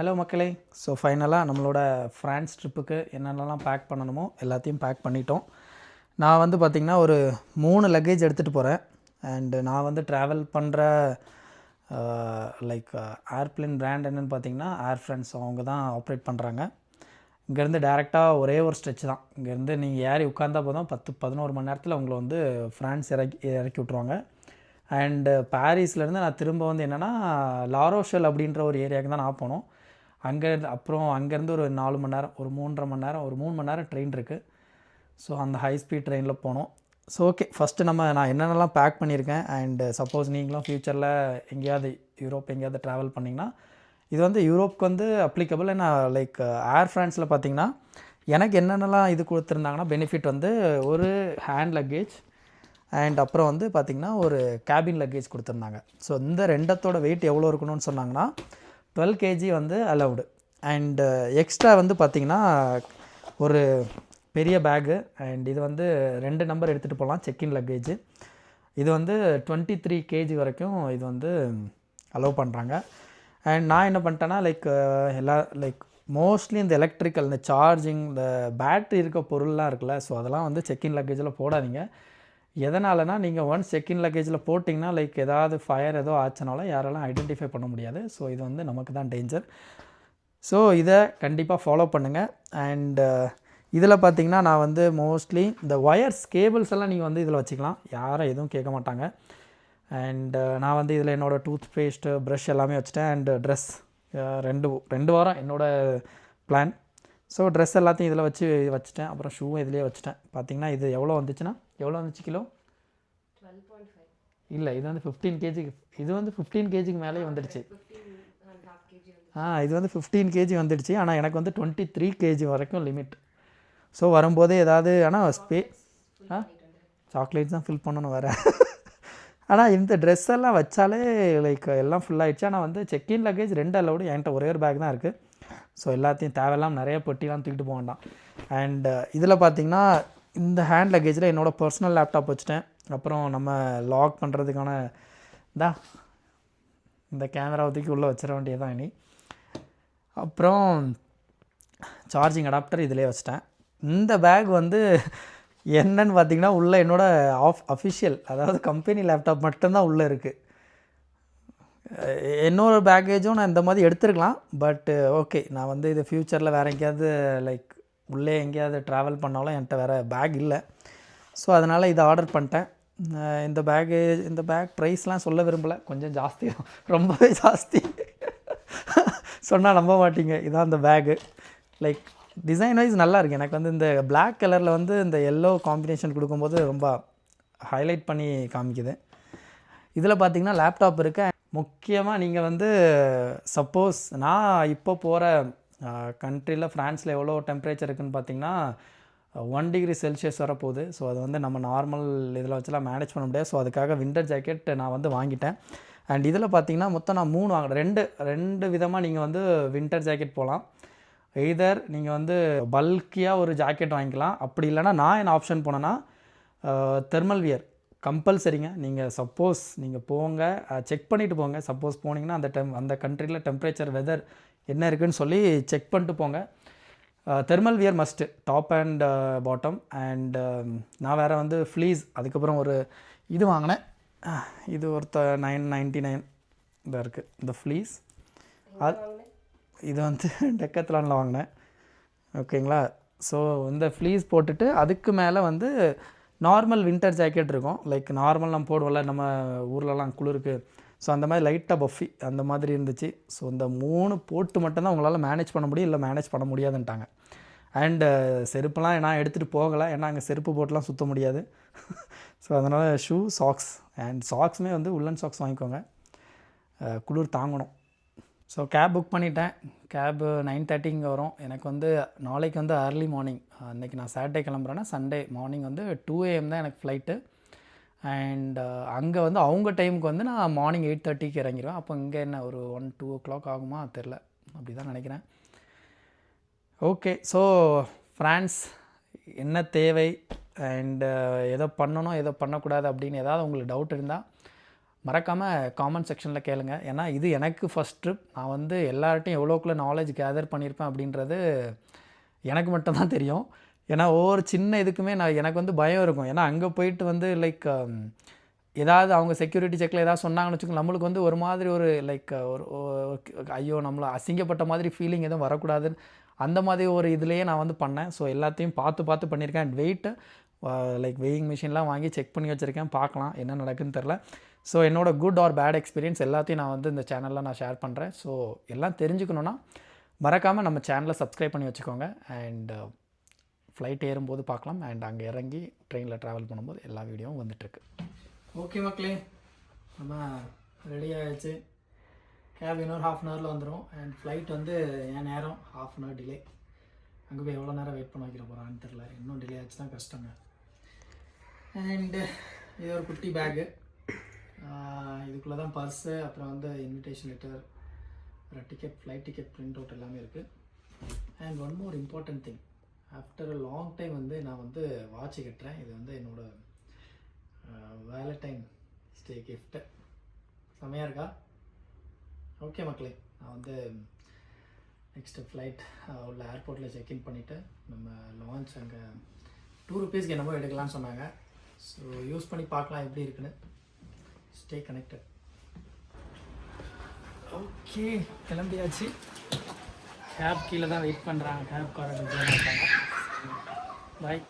Hello மக்களே. So ஃபைனலாக நம்மளோட ஃப்ரான்ஸ் ட்ரிப்புக்கு என்னென்னலாம் பேக் பண்ணணுமோ எல்லாத்தையும் பேக் பண்ணிட்டோம். நான் வந்து பார்த்திங்கன்னா ஒரு மூணு லக்கேஜ் எடுத்துகிட்டு போகிறேன் அண்டு நான் வந்து ட்ராவல் பண்ணுற லைக் ஏர்ப்ளைன் பிராண்ட் என்னென்னு பார்த்தீங்கன்னா ஏர் ஃப்ரெண்ட்ஸ் அவங்க தான் ஆப்ரேட் பண்ணுறாங்க இங்கேருந்து டேரெக்டாக ஒரே ஒரு ஸ்ட்ரெச் தான். இங்கேருந்து நீங்கள் ஏறி உட்காந்தா போதும் பத்து பதினோரு மணி நேரத்தில் உங்களை வந்து ஃப்ரான்ஸ் இறக்கி இறக்கி விட்ருவாங்க அண்டு பாரிஸ்லேருந்து நான் திரும்ப வந்து என்னென்னா லாரோஷல் அப்படின்ற ஒரு ஏரியாவுக்கு தான் நான் போனோம். அங்கே அப்புறம் அங்கேருந்து ஒரு நாலு மணி நேரம் ஒரு மூன்றரை மணி நேரம் ஒரு மூணு மணி நேரம் ட்ரெயின் இருக்குது ஸோ அந்த ஹை ஸ்பீட் ட்ரெயினில் போனோம். ஸோ ஓகே ஃபஸ்ட்டு நம்ம நான் என்னென்னலாம் பேக் பண்ணியிருக்கேன்? அண்டு சப்போஸ் நீங்களும் ஃப்யூச்சரில் எங்கேயாவது யூரோப் எங்கேயாவது ட்ராவல் பண்ணிங்கன்னா இது வந்து யூரோப்க்கு வந்து அப்ளிகபிள் ஏன்னா லைக் ஏர் ஃப்ரான்ஸில் பார்த்தீங்கன்னா எனக்கு என்னென்னலாம் இது கொடுத்துருந்தாங்கன்னா பெனிஃபிட் வந்து ஒரு ஹேண்ட் லக்கேஜ் அண்ட் அப்புறம் வந்து பார்த்திங்கன்னா ஒரு கேபின் லக்கேஜ் கொடுத்துருந்தாங்க. ஸோ இந்த ரெண்டத்தோட வெயிட் எவ்வளோ இருக்கணும்னு சொன்னாங்கன்னா டுவெல் கேஜி வந்து அலவுடு அண்டு எக்ஸ்ட்ரா வந்து பார்த்திங்கன்னா ஒரு பெரிய பேகு அண்ட் இது வந்து ரெண்டு நம்பர் எடுத்துகிட்டு போகலாம் செக்இன் லக்கேஜ் இது வந்து டுவெண்ட்டி த்ரீ கேஜி வரைக்கும் இது வந்து அலோவ் பண்ணுறாங்க அண்ட் நான் என்ன பண்ணிட்டேன்னா லைக் uh, எல்லா லைக் மோஸ்ட்லி இந்த எலக்ட்ரிக்கல் இந்த சார்ஜிங் இந்த பேட்ரி இருக்க பொருள்லாம் இருக்குல்ல ஸோ அதெல்லாம் வந்து செக்இன் லக்கேஜில் போடாதீங்க. எதனாலனா நீங்கள் ஒன் செகண்ட் லக்கேஜில் போட்டிங்கன்னா லைக் ஏதாவது ஃபயர் ஏதோ ஆச்சுனாலும் யாராலும் ஐடென்டிஃபை பண்ண முடியாது. ஸோ இது வந்து நமக்கு தான் டேஞ்சர் ஸோ இதை கண்டிப்பாக ஃபாலோ பண்ணுங்கள் அண்டு இதில் பார்த்தீங்கன்னா நான் வந்து மோஸ்ட்லி இந்த ஒயர்ஸ் கேபிள்ஸ் எல்லாம் நீங்கள் வந்து இதில் வச்சுக்கலாம். யாரும் எதுவும் கேட்க மாட்டாங்க. அண்டு நான் வந்து இதில் என்னோடய டூத் பேஸ்ட்டு ப்ரஷ் எல்லாமே வச்சுட்டேன். அண்டு ட்ரெஸ் ரெண்டு ரெண்டு வாரம் என்னோடய பிளான் ஸோ ட்ரெஸ் எல்லாத்தையும் இதில் வச்சு வச்சுட்டேன். அப்புறம் ஷூவும் இதிலே வச்சுட்டேன். பார்த்தீங்கன்னா இது எவ்வளோ வந்துச்சுன்னா எவ்வளோ வந்துச்சு கிலோ? இல்லை இது வந்து ஃபிஃப்டீன் கேஜிக்கு இது வந்து ஃபிஃப்டீன் கேஜிக்கு மேலே வந்துடுச்சு. ஆ இது வந்து ஃபிஃப்டீன் கேஜி வந்துடுச்சு. ஆனால் எனக்கு வந்து டுவெண்ட்டி த்ரீ கேஜி வரைக்கும் லிமிட் ஸோ வரும்போதே ஏதாவது ஆனால் ஸ்பே ஆ? சாக்லேட்ஸ் தான் ஃபில் பண்ணணும் வேறு. ஆனால் இந்த ட்ரெஸ் எல்லாம் வச்சாலே லைக் எல்லாம் ஃபுல் ஆகிடுச்சு ஆனால் வந்து செக்இன் லக்கேஜ் ரெண்டு அலவுடு என்கிட்ட ஒரே ஒரு பேக் தான் இருக்குது ஸோ எல்லாத்தையும் தேவையில்லாம் நிறைய பெட்டிலாம் தூக்கிட்டு போக வேண்டாம். அண்ட் uh, இதில் பார்த்தீங்கன்னா இந்த ஹேண்ட் லக்கேஜில் என்னோடய பர்சனல் லேப்டாப் வச்சுட்டேன். அப்புறம் நம்ம லாக் பண்ணுறதுக்கான இந்தா இந்த கேமராவை தூக்கி உள்ளே வச்சிட வேண்டியதான் இனி. அப்புறம் சார்ஜிங் அடாப்டர் இதிலே வச்சிட்டேன். இந்த பேக் வந்து என்னன்னு பார்த்தீங்கன்னா உள்ளே என்னோடய ஆஃப் அஃபிஷியல் அதாவது கம்பெனி லேப்டாப் மட்டும்தான் உள்ளே இருக்குது என்னோட பேக்கேஜும் நான் இந்த மாதிரி எடுத்துருக்கலாம். பட்டு ஓகே நான் வந்து இது ஃப்யூச்சரில் வேறு எங்கேயாவது லைக் உள்ளே எங்கேயாவது ட்ராவல் பண்ணாலும் என்கிட்ட வேறு பேக் இல்லை. ஸோ அதனால் இதை ஆர்டர் பண்ணிட்டேன். இந்த பேக்கேஜ் இந்த பேக் ப்ரைஸ்லாம் சொல்ல விரும்பலை. கொஞ்சம் ஜாஸ்தி ரொம்பவே ஜாஸ்தி. சொன்னால் நம்ப மாட்டீங்க. இதான் அந்த பேகு லைக் டிசைன் வைஸ் நல்லா இருக்குது எனக்கு வந்து இந்த பிளாக் கலரில் வந்து இந்த எல்லோ காம்பினேஷன் கொடுக்கும்போது ரொம்ப ஹைலைட் பண்ணி காமிக்குது. இதில் பார்த்தீங்கன்னா லேப்டாப் இருக்குது முக்கியமாக நீங்கள் வந்து சப்போஸ் நான் இப்போ போகிற கண்ட்ரியில் ஃப்ரான்ஸில் எவ்வளோ டெம்பரேச்சர் இருக்குதுன்னு பார்த்தீங்கன்னா ஒன் டிகிரி செல்சியஸ் வரப்போகுது. ஸோ அது வந்து நம்ம நார்மல் இதில் வச்சுலாம் மேனேஜ் பண்ண முடியாது. ஸோ அதுக்காக வின்டர் ஜாக்கெட் நான் வந்து வாங்கிட்டேன். அண்ட் இதில் பார்த்தீங்கன்னா மொத்தம் நான் மூணு வாங்கினேன் ரெண்டு ரெண்டு விதமாக நீங்கள் வந்து வின்டர் ஜாக்கெட் போகலாம் எய்தர் நீங்கள் வந்து பல்கியாக ஒரு ஜாக்கெட் வாங்கிக்கலாம். அப்படி இல்லைனா நான் என்ன ஆப்ஷன் போனேன்னா தெர்மல் வியர் கம்பல்சரிங்க. நீங்கள் சப்போஸ் நீங்கள் போங்க செக் பண்ணிவிட்டு போங்க. சப்போஸ் போனீங்கன்னா அந்த டெம் அந்த கண்ட்ரியில் டெம்பரேச்சர் வெதர் என்ன இருக்குதுன்னு சொல்லி செக் பண்ணிட்டு போங்க. Thermal wear must top and bottom and நான் வேறு வந்து ஃப்ளீஸ் அதுக்கப்புறம் ஒரு இது வாங்கினேன். இது ஒருத்த நைன் நைன்ட்டி நைன் இதாக இருக்குது இந்த ஃப்ளீஸ் அது இது வந்து டெக்கத்லானில் வாங்கினேன். ஓகேங்களா? ஸோ இந்த ஃப்ளீஸ் போட்டுட்டு அதுக்கு மேலே வந்து நார்மல் வின்டர் ஜாக்கெட் இருக்கும். லைக் நார்மல் நம்ம போடுவோம்ல நம்ம ஊர்லலாம் குளிருக்கு. ஸோ அந்த மாதிரி லைட்டாக பஃபி அந்த மாதிரி இருந்துச்சு. ஸோ இந்த மூணு போட்டு மட்டும்தான் உங்களால் மேனேஜ் பண்ண முடியும் இல்லை மேனேஜ் பண்ண முடியாதுன்ட்டாங்க. அண்டு செருப்புலாம் நான் எடுத்துகிட்டு போகலை. ஏன்னா அங்கே செருப்பு போட்டுலாம் சுற்ற முடியாது. ஸோ அதனால் ஷூ சாக்ஸ் அண்ட் சாக்ஸுமே வந்து உள்ளன் சாக்ஸ் வாங்கிக்கோங்க. குளிர் தாங்கணும். ஸோ கேப் புக் பண்ணிட்டேன். கேபு நைன் தேர்ட்டிங்க வரும். எனக்கு வந்து நாளைக்கு வந்து அர்லி மார்னிங் அன்றைக்கி நான் சாட்டர்டே கிளம்புறேன்னா சண்டே மார்னிங் வந்து டூ ஏஎம் தான் எனக்கு ஃப்ளைட்டு அண்ட் அங்கே வந்து அவங்க டைமுக்கு வந்து நான் மார்னிங் எயிட் தேர்ட்டிக்கு இறங்கிடுவேன் அப்போ இங்கே என்ன ஒரு ஒன் டூ ஓ கிளாக் ஆகுமா? தெரில அப்படி தான் நினைக்கிறேன். ஓகே ஸோ ஃப்ரான்ஸ் என்ன தேவை? அண்டு எதை பண்ணணும் எதை பண்ணக்கூடாது அப்படின்னு ஏதாவது உங்களுக்கு டவுட் இருந்தால் மறக்காமல் காமெண்ட் செக்ஷனில் கேளுங்க. ஏன்னா இது எனக்கு ஃபஸ்ட் ட்ரிப் நான் வந்து எல்லார்ட்டையும் எவ்வளோக்குள்ள நாலேஜ் கேதர் பண்ணியிருப்பேன் அப்படின்றது எனக்கு மட்டும்தான் தெரியும். ஏன்னா ஒவ்வொரு சின்ன இதுக்குமே நான் எனக்கு வந்து பயம் இருக்கும். ஏன்னா அங்கே போயிட்டு வந்து லைக் um, ஏதாவது அவங்க செக்யூரிட்டி செக்கில் ஏதாவது சொன்னாங்கன்னு வச்சுக்கோங்க நம்மளுக்கு வந்து ஒரு மாதிரி ஒரு லைக் ஒரு ஒரு- ஐயோ நம்மளை அசிங்கப்பட்ட மாதிரி ஃபீலிங் எதுவும் வரக்கூடாதுன்னு அந்த மாதிரி ஒரு இதுலேயே நான் வந்து பண்ணேன். ஸோ எல்லாத்தையும் பார்த்து பார்த்து பண்ணியிருக்கேன் அண்ட் வெயிட்டு லைக் வெயிங் மிஷின்லாம் வாங்கி செக் பண்ணி வச்சுருக்கேன் பார்க்கலாம் என்ன நடக்குன்னு தெரில ஸோ என்னோடய குட் ஆர் பேட் எக்ஸ்பீரியன்ஸ் எல்லாத்தையும் நான் வந்து இந்த சேனலில் நான் ஷேர் பண்ணுறேன் ஸோ எல்லாம் தெரிஞ்சுக்கணுன்னா மறக்காமல் நம்ம சேனலை சப்ஸ்கிரைப் பண்ணி வச்சுக்கோங்க. அண்ட் ஃப்ளைட் uh, ஏறும்போது பார்க்கலாம். அண்ட் அங்கே இறங்கி ட்ரெயினில் ட்ராவல் பண்ணும்போது எல்லா வீடியோவும் வந்துட்டுருக்கு. ஓகே மக்களே நம்ம ரெடி ஆகிடுச்சு கேப் இன்னொரு ஹாஃப் அன் ஹவரில் வந்துடும் அண்ட் ஃப்ளைட் வந்து என் நேரம்? ஹாஃப் அன் ஹவர் டிலே அங்கே போய் எவ்வளோ நேரம் வெயிட் பண்ண வைக்கிற போகிறான்னு தெரில இன்னும் டிலே ஆச்சுன்னா கஷ்டங்க. அண்டு இது ஒரு குட்டி பேக்கு இதுக்குள்ளே தான் பர்ஸு அப்புறம் வந்து இன்விடேஷன் லெட்டர் அப்புறம் ticket flight ticket print out எல்லாமே இருக்குது and one more important thing after a long time வந்து நான் வந்து வாட்ச் கட்டுறேன். இது வந்து என்னோடய வேலண்டைன் ஸ்டே கிஃப்ட்டு செம்மையாக இருக்கா? ஓகே மக்களே நான் வந்து நெக்ஸ்ட்டு ஃப்ளைட் உள்ள ஏர்போர்ட்டில் செக்இன் பண்ணிவிட்டு நம்ம லான்ச் அங்கே டூ ருபீஸ்க்கு என்னமோ எடுக்கலாம்னு சொன்னாங்க. ஸோ யூஸ் பண்ணி பார்க்கலாம் எப்படி இருக்குன்னு. ஸ்டே கனெக்டட் ஓகே கிளம்பியாச்சு. கேப் கீழே தான் வெயிட் பண்ணுறாங்க கேப் காரர் பாய்